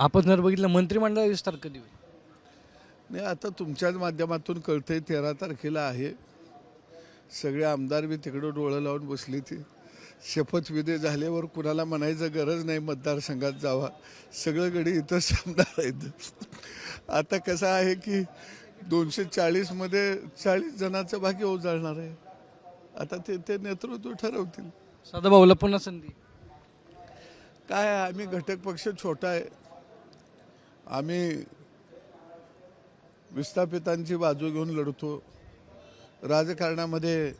आपण जर बघितलं मंत्रिमंडळ विस्तार कधी होईल? नाही आता तुमच्याच माध्यमातून कळतंय तेरा तारखेला आहे. सगळे आमदार बी तिकडं डोळं लावून बसली ती. शपथविधी झाल्यावर कुणाला म्हणायचं गरज नाही मतदारसंघात जावा. सगळं गडी इथंच आमदार आहेत. आता कसं आहे की दोनशे चाळीसमध्ये चाळीस जणांचं भाग्य उजाळणार आहे. आता ते ते नेतृत्व ठरवतील. सदाभाऊला पुन्हा संधी. काय आम्ही घटक पक्ष छोटा आहे. आम्ही विस्थापितांची बाजू घेऊन लढतो. राजकारणामध्ये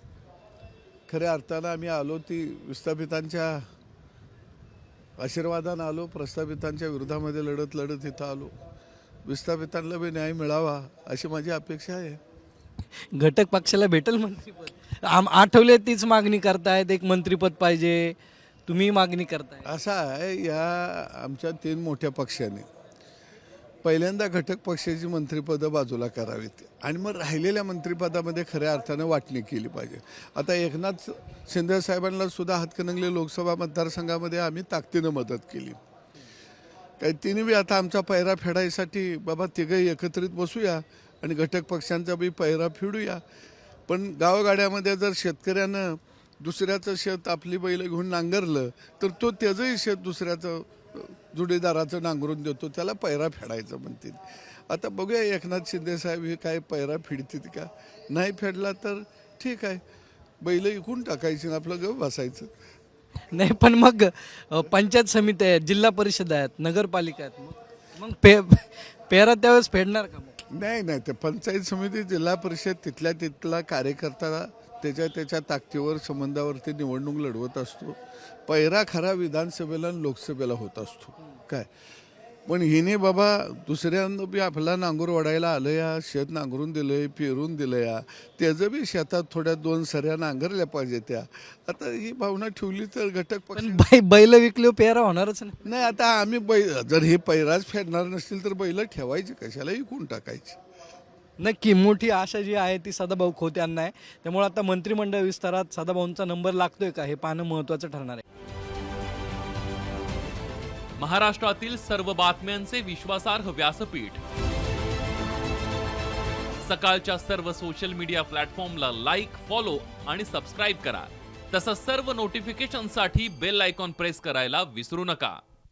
खऱ्या अर्थानं आम्ही आलो ती विस्थापितांच्या आशीर्वादानं आलो प्रस्थापितांच्या विरोधामध्ये लढत लढत इथं आलो. विस्थापितांना बी न्याय मिळावा अशी माझी अपेक्षा आहे. घटक पक्षाला भेटेल मंत्रीपद? आम आठवले तीच मागणी करतायत एक मंत्रीपद पाहिजे तुम्ही मागणी करताय. असं आहे या आमच्या तीन मोठ्या पक्षाने. पहिल्यांदा घटक पक्षाची मंत्रिपदं बाजूला करावीत. आणि मग राहिलेल्या मंत्रिपदामध्ये खऱ्या अर्थानं वाटणी केली पाहिजे. आता एकनाथ शिंदे साहेबांना सुद्धा हातकणंगले लोकसभा मतदारसंघामध्ये आम्ही ताकदीनं मदत केली. काय तिने बी आता आमचा पैरा फेडायसाठी बाबा तिघही एकत्रित बसूया आणि घटक पक्षांचा बी पैरा फेडूया. पण गावगाड्यामध्ये जर शेतकऱ्यानं दुसऱ्याचं शेत आपली बैल घेऊन नांगरलं तर तो त्याचंही शेत दुसऱ्याचं जुडीदाराचं नांगरून देतो त्याला पैरा फेडायचं म्हणतील. आता बघूया एकनाथ शिंदे साहेब हे काय पैरा फेडतील का? नाही फेडला तर ठीक आहे. बैल इकून टाकायची आणि आपलं गप बसायचं. नाही पण मग अ, पंचायत समिती आहेत जिल्हा परिषद आहेत नगरपालिका आहेत. मग मग पे पेरा त्यावेळेस फेडणार का मग? नाही नाही ते पंचायत समिती जिल्हा परिषद तिथल्या तिथला कार्यकर्ता त्याच्या त्याच्या ताकदीवर संबंधावरती निवडणूक लढवत असतो. पहिरा खरा विधानसभेला आणि लोकसभेला होत असतो. काय? पण हिने बाबा दुसऱ्यांदा बी आपला नांगूर वाढायला आलं या शेत नांगरून दिलंय पेरून दिलं या त्याचं बी शेतात थोड्या दोन सऱ्या नांगरल्या पाहिजे त्या. आता ही भावना ठेवली तर घटक पक्ष पण बै बैल विकले पेरा होणारच नाही नाही आता आम्ही बै जर हे पैराच फेडणार नसतील तर बैल ठेवायची कशाला इकून टाकायची? नक्की मोठी आशा जी आहे ती सदाभाऊ खोत यांना आहे. त्यामुळे आता मंत्रिमंडळ विस्तारात सदाभाऊंचा नंबर लागतोय का हे पाहणं महत्त्वाचं ठरणार आहे. महाराष्ट्रातील सर्व बातम्यांचे विश्वासार्ह व्यासपीठ. सकाळच्या सर्व सोशल मीडिया प्लॅटफॉर्मला लाईक फॉलो आणि सबस्क्राईब करा. तसंच सर्व नोटिफिकेशनसाठी बेल आयकॉन प्रेस करायला विसरू नका.